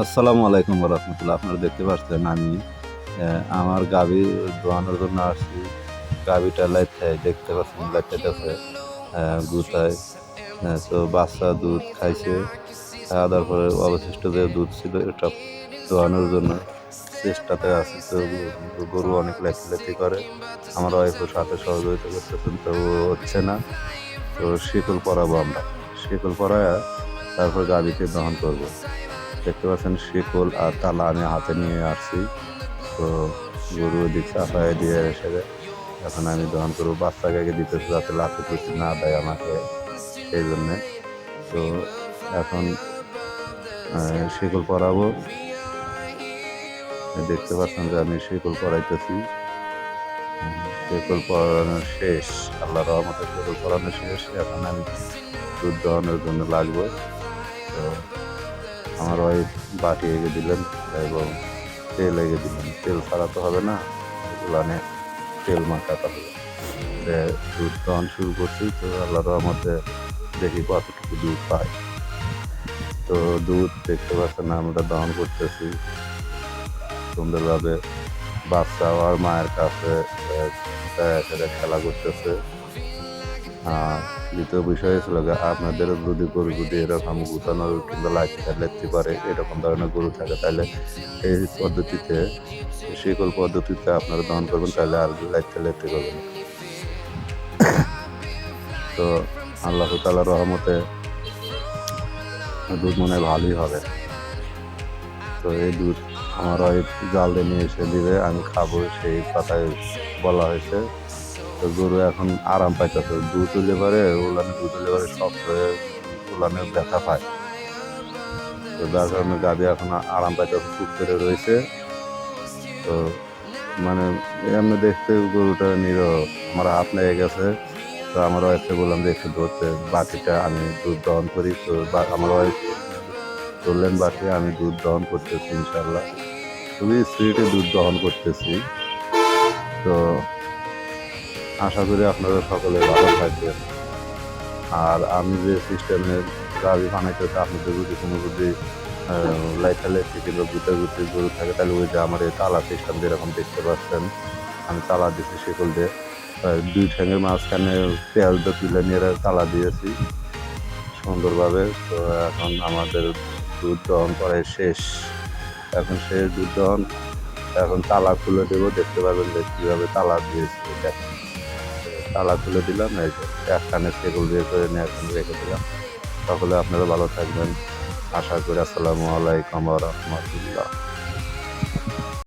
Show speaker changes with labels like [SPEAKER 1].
[SPEAKER 1] আসসালামু আলাইকুম রহমতুল্লাহ। আপনারা দেখতে পাচ্ছেন আমি আমার গাভি দোয়ানোর জন্য আসছি। গাভিটা লাইথায় দেখতে পাচ্ছেন লাইথাইতেছে গুতায়। তো বাচ্চা দুধ খাইছে। খাওয়া দাওয়ার পরে অবশিষ্ট যে দুধ ছিল, এটা দোয়ানোর জন্য চেষ্টাতে আছে। তো গরু- অনেক লেখালেখি করে। আমার ওয়াইফের সাথে সহযোগিতা করতেছেন, তো হচ্ছে না। তো শিকল পরাবো আমরা। শিকল পরায় তারপর গাভিকে দহন করব। দেখতে পাচ্ছেন শিকল আর তালা আমি হাতে নিয়ে আসছি। তো গরু ওদিক চাপায় দিয়ে এসে এখন আমি দহন করব। বাচ্চাকে আগে দিতেছি যাতে লাফে কিছু না দেয় আমাকে। সেই জন্যে। তো এখন শিকল পরাবো। দেখতে পাচ্ছেন যে আমি শিকল পরাইতেছি। শিকল পরানো শেষ। আল্লাহ রহমতে শিকল পরানো শেষ। এখন আমি দুধ দহনের জন্য লাগবো। তো আমার ওয়াইফ বাটি এগিয়ে দিলেন এবং তেল এগে দিলেন। তেল ছাড়া তো হবে না, উলানে তেল মাখাতে হবে। দুধ দহন শুরু করছি, তো আল্লাহ রহমতে দেখি কতটুকু দুধ পাই তো দুধ দেখতে পাচ্ছেন আমরা দহন করতেছি। সুন্দরভাবে বাচ্চা আর মায়ের কাছে খেলা করতেছে। দ্বিতীয় বিষয় ছিল যে আপনাদের যদি গরু যদি এরকম গুছানোর কিংবা লাইট লেখতে পারে, এরকম ধরনের গরু থাকে, তাহলে এই পদ্ধতিতে, শিকল পদ্ধতিতে আপনারা দহন করবেন, তাহলে আর লাইট লেখতে করবেন তো আল্লাহ তালা রহমতে দুধ মনে ভালোই হবে। তো এই দুধ আমার ওয়াইফ জাল নিয়ে এসে দিবে, আমি খাব সেই কথায় বলা হয়েছে। তো গরু এখন আরাম পাইতেছে। দুধ তুলে পারে উলানে দুধ তুলে পারে শক্ত হয়ে উলানে ব্যথা পায়। তো যার কারণে গাভি এখন আরাম পাইতেছে চুপ করে রয়েছে। তো মানে এমনি দেখতে গরুটা নিরহ, আমার হাত লেগে গেছে। তো আমার ওয়াইফকে বললাম যে একটু ধরতে, বাটিটা আমি দুধ দহন করি। তো আমার ওয়াইফ ধরলেন বাটি, আমি দুধ দহন করতেছি ইনশাল্লাহ খুবই স্পিডে দুধ দহন করতেছি। তো আশা করি আপনারা সকলে ভালো থাকবেন। আর আমি যে সিস্টেমে গাড়ি বানাইতেছে আপনাদের যদি কোনো যদি লাইটা লেখি কিংবা গুতে গুতে গরু থাকে, তাহলে ওই যে আমার এই তালা সিস্টেম যেরকম দেখতে পাচ্ছেন। আমি তালা দিয়েছি সেগুল দিয়ে। দুই ঠ্যাঙের মাঝখানে পেঁয়াজটা তুলে নিয়ে তালা দিয়েছি সুন্দরভাবে। তো এখন আমাদের দুধ দহন করাই শেষ। এখন শেষ দুধ দহন এখন তালা খুলে দেব, দেখতে পাবেন যে কীভাবে তালা দিয়েছি তালা খুলে দিলাম, এই যে একখানে সেগুল দিয়ে করে নিয়ে এখন রেখে দিলাম। সকলে আপনারা ভালো থাকবেন। আশা করি আসসালামু আলাইকুম রহমতুল্লাহ।